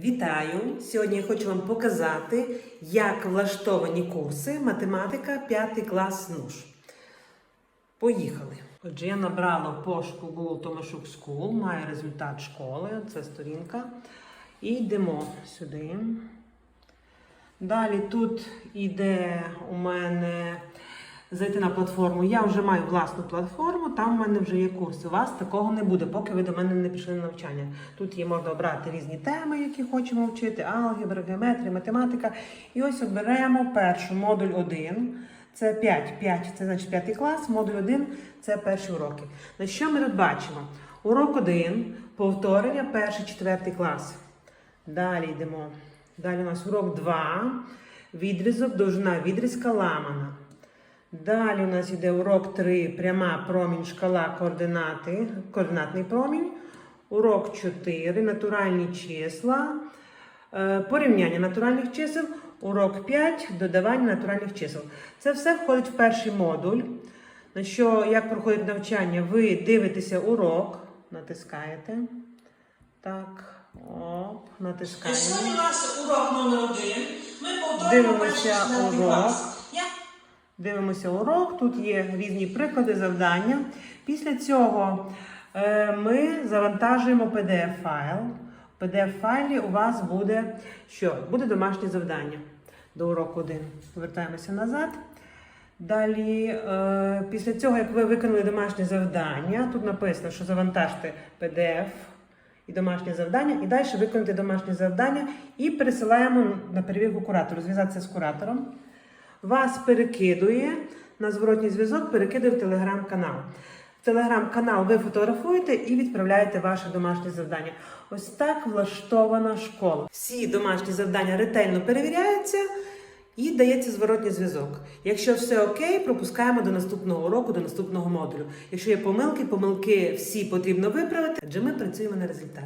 Вітаю! Сьогодні я хочу вам показати, як влаштовані курси математика 5 клас НУШ. Поїхали. Отже, я набрала в пошуку Google Томашук School, має результат школи, це сторінка. І йдемо сюди. Далі тут іде у мене зайти на платформу. Я вже маю власну платформу, там у мене вже є курси. У вас такого не буде, поки ви до мене не пішли на навчання. Тут є можна обрати різні теми, які хочемо вчити: алгебра, геометрія, математика. І ось оберемо першу модуль 1. Це 5. 5 це значить 5 клас, модуль 1 це перші уроки. На що ми тут бачимо? Урок 1, повторення, перший, четвертий клас. Далі йдемо. Далі у нас урок 2, відрізок, довжина відрізка ламана. Далі у нас йде урок 3, пряма промінь, шкала, координати, координатний промінь. Урок 4, натуральні числа, е, порівняння натуральних чисел. Урок 5, додавання натуральних чисел. Це все входить в перший модуль. На що, як проходить навчання, ви дивитеся урок, натискаєте. Так, оп, натискаємо. Сьогодні у нас урок номер один. Ми повторюємо Дивимося перший урок. клас. Дивимося урок, тут є різні приклади, завдання. Після цього е, ми завантажуємо PDF-файл. В PDF-файлі у вас буде що? Буде домашнє завдання до уроку 1. Повертаємося назад. Далі, е, після цього, як ви виконали домашнє завдання, тут написано, що завантажте PDF і домашнє завдання, і далі виконати домашнє завдання і пересилаємо на перевірку куратору, зв'язатися з куратором вас перекидує на зворотній зв'язок, перекидує в телеграм-канал. В телеграм-канал ви фотографуєте і відправляєте ваше домашнє завдання. Ось так влаштована школа. Всі домашні завдання ретельно перевіряються і дається зворотній зв'язок. Якщо все окей, пропускаємо до наступного уроку, до наступного модулю. Якщо є помилки, помилки всі потрібно виправити, адже ми працюємо на результат.